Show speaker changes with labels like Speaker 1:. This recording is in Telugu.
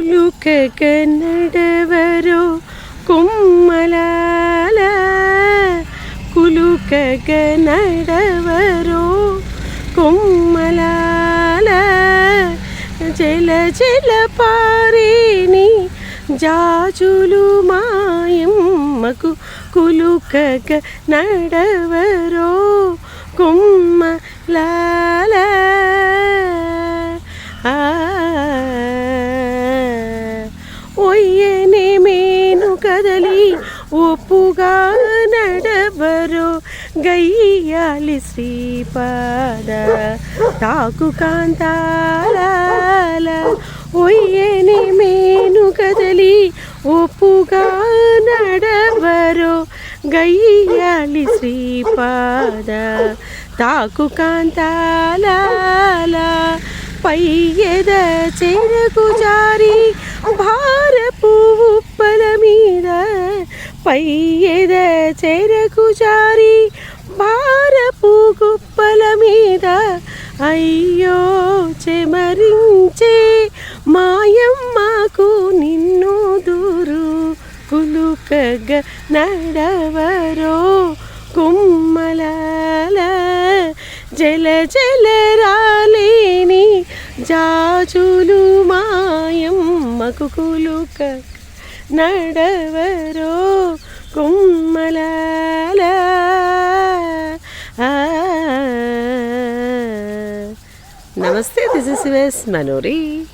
Speaker 1: ലുലുക്കക നടവരോ കുമ്മലാല കുലുക്കക നടവരോ കുമ്മലാല ജല ജല പാറേണി జాజులు మాయమ్మకు కులుకక నడవరో ఒప్పుగా నడవరో గయ్యాలి శ్రీపాద. తాకు కాంతాల ఒయ్యని మేను కదలి ఒప్పుగా నడవరో గయ్యాలి శ్రీపాద. తాకు కాంతాల పై ఎద చెరకు జారి భారపు పై ఎద చెరకు జారి భారపు కుప్పల మీద అయ్యో చెమరించే మాయమ్మకు నిన్ను దూరు కులుకగ నడవరో కుమ్మలాల జల జల రాలేని జాజులు మాయమ్మకు కులుక നടവരോ? കുമ്മലാല. നമസ്തേ ദിസ് ഇസ് വെസ് മനോരി